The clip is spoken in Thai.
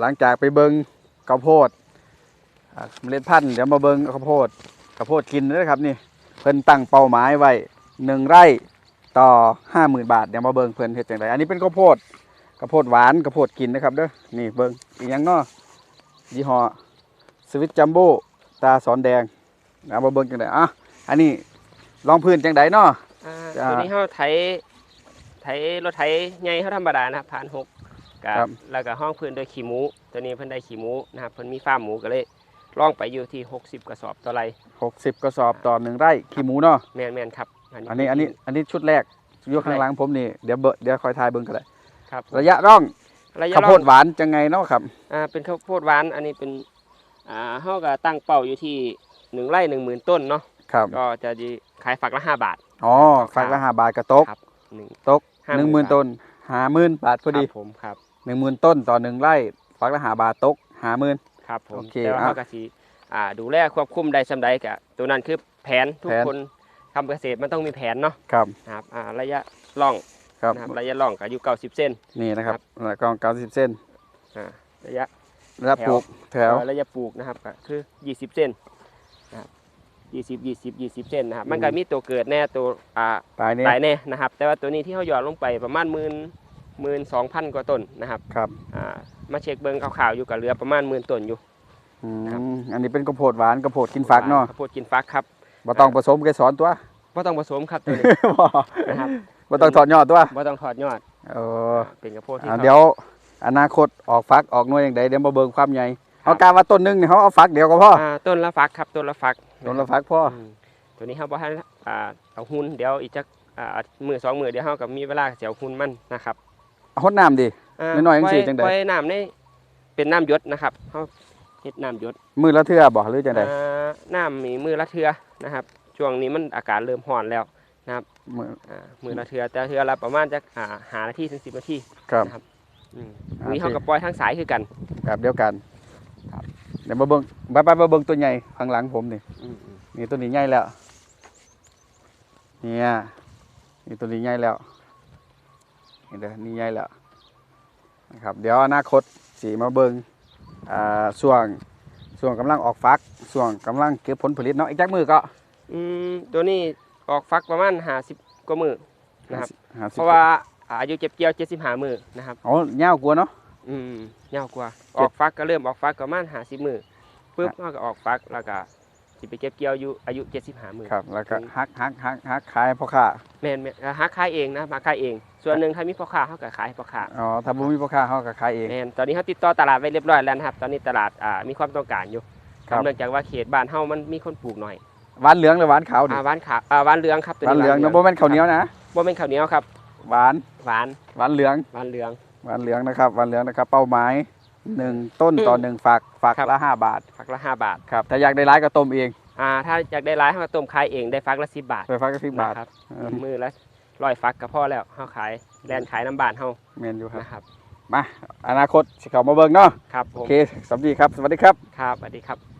หลังจากไปเบิงข้าวโพดเมล็ดพันธุ์เดี๋ยวมาเบิงข้าวโพดข้าวโพดกินนะครับนี่เพิ่นตั้งเป้าหมายไว้หนึ่งไร่ต่อห้าหมื่นบาทเดี๋ยวมาเบิงเพิ่นเฮ็ดจังไดอันนี้เป็นข้าวโพดข้าวโพดหวานข้าวโพดกินนะครับเด้อนี่เบิงอีกอย่างเนาะยี่ห้อสวิตจัมโบ้ตาสอนแดงเอามาเบิงจังไดอะอันนี้ลองพื้นจังไดเนาะอ่าจ้าตัวนี้เขาไถไถรถไถใหญ่เขาธรรมดานะครับผ่านหก กับครับแล้วก็ห้องพื้นโดวยขี้หมู ตัวนี้เพิ่นได้ขี้หมูนะครับเพิ่นมีฟาร์มหมูก็เลยล่องไปอยู่ที่ 60 กระสอบต่อไรหกสิบกระสอบต่อหนึ่งไร่ขี้หมูเนาะแมนแมนครับอันนี้อันนี้อันนี้ชุดแรกยกข้างหลังผมนี่เดี๋ยวเบเดี๋ยวคอยทายเบิ่งก็ได้ครับผมระยะร่องระยะข้าวโพดร่องหวานจังไงเนาะครับ อ่าเป็นข้าวโพดหวานอันนี้เป็นอ่าเฮาก็ตั้งเป้าอยู่ที่หนึ่งไร่หนึ่งหมื่นต้นเนาะครับก็จะดีขายฝักละห้าบาท อ๋อครับฝักละห้าบาทกระตกครับหนึ่งตกหนึ่งหมื่นบาท ต้นหาหมื่นบาทพอดี ครับผมครับ หนึ่งหมื่นต้นต่อหนึ่งไร่ฝักละห้าบาทตกหาหมื่น ครับผมโอเคแต่ว่าอะเฮาก็สิอ่าดูแลควบคุมได้สำใดก็ตัวนั้นคือแผนทุกแผนคนทำเกษตรมันต้องมีแผนเนาะครับนะครับอ่าระยะล่องครับนะครับระยะล่องก็อยู่90เส้น นี่นะครับครับแล้วก็เก้าสิบเส้นอ่าระยะแล้วแถวปลูกแถวเอ่อระยะปลูกนะครับก็คือ 20 เส้นนะครับ20 20 20 เส้นนะครับ มันก็มีตัวเกิดแน่ตัวอ่าปลายนี้ตายแน่นะครับ แต่ว่าตัวนี้ที่เขาหยอดลงไปประมาณหมื่น หมื่นสองพันกว่าต้นนะครับครับอ่ามาเช็คเบิ้งข่าวๆอยู่กับเหลือประมาณหมื่นต้นอยู่ อืครับ มอันนี้เป็นข้าวโพดหวานข้าวโพดกินฝักเนาะข้าวโพดกินฟักครับบ่ต้องผสมเกสรตัวไ่ต้องผสมครับตัวนี้ บ่นะครับ บ่ต้องถอดยอดตัวไ่ต้องถอดยอดเออเป็นข้าวโพดที่อ่าขาเดี๋ยวอนาคตออกฟักออกหน่วยอย่างใดเดี๋ยวมาเบิ่งความใหญ่เอาการว่าต้นหนึงนี่เขาเอาฟักเดียวก็พออ่าต้นละฟักครับ ต้นละฟักต้นละฟักพออืมตัวนี้เขาบอกให้อ่าเอาหุ้นเดี๋ยวอีกจักอ่ามือสองมือเดี๋ยวเขากับมีเวลาเสียวหุ้นมันนะครับ เอาหดน้ำดิาน้อยๆจังสิปล่จังใด ปล่อยน้ำนี่เป็นน้ำหยศนะครับเขาเฮ็ดน้ำหยศมือละเทื่อบ่หรือจังไดอ่าน้ำมีมือละเทือนะครับ ช่วงนี้มันอากาศเริ่มร้อนแล้วมืออ่ามือละเทือแต่เทือละประมาณจะอ่าหานาทีถึงสิบนาทีครับ นะครับอืมโอเคปุ๋ยเขากับปล่อยทั้งสายคือกัน แบบเดียวกันครับ เดี๋ยวมาเบิ่งไปไปมาเบิ่งตัวใหญ่ข้างหลังผมนี่อืมอืมนี่ตัวนี้ใหญ่แล้ว เนี่ย นี่ตัวนี้ใหญ่แล้ว นี่เด้อนี่ใหญ่แล้วนะครับเดี๋ยวอนาคตสีมาเบิ่งอ่าช่วงช่วงกำลังออกฟักช่วงกำลังเก็บผลผลิตเนาะอีกจักมือก็อืมตัวนี้ออกฟักประมาณหาสิบกว่ามือนะครับห้สิบเพราะว่าอายุเก็บเกี่ยวเจ็ดสิบห้ามือนะครับอ๋อยาวกว่าเนาะอืมยาวกว่าเจ็อดอกฟักก็เริ่มออกฟักประมาณหาสิบมือปุ๊บเขาก็ออกฟักแล้วก็ สิไปเก็บเกี่ยวอยู่อายุเจ็ดสิบห้ามือครับแล้วก็อืมฮักฮักฮักฮักขายพ่อค้าแม่นแม่นหาขายเองนะมาขายเอง ส่วนหนึ่งถ้ามีพ่อค้าเขาก็ขายให้พ่อค้าอ๋อถ้าบ่มีพ่อค้าเขาก็ขายเองแม่นตอนนี้เขาติดต่อตลาดไว้เรียบร้อยแล้วนะครับ ตอนนี้ตลาดอ่ามีความต้องการอยู่ครับเนื่องจากว่าเขตบ้านเฮามันมีคนปลูกหน่อยหวานเหลืองหรือหวานขาวดิอ่าหวานขาวอ่าหวานเหลืองครับตัวหวานเหลืองหนะบ่แม่นข้าวเหนียวนะบ่แม่นข้าวเหนียวครับหวานหวานหวานเหลืองหวานเหลืองหวานเหลืองนะครับหวานเหลืองนะครับ เป้าหมาย หนึ่งต้นต่อหนึ่งฝักฝักครับ ละห้าบาทฝักละ5บาทครับถ้าอยากได้ร้ายก็ต้มเองอ่าถ้าอยากได้ร้ายเฮาก็ต้มขายเองได้ฝักละ10บาทไปฝักก็สิบบาทนะครับเออมือละร้อยฟักก็พอแล้วเฮาขายแลนขายน้ำบานเฮาเมนอยู่ครับนะครับมาอนาคตสิเขามาเบิ่งเนาะครับผโอมเคสวัสดีครับสวัสดีครับ ครับสวัสดีครับ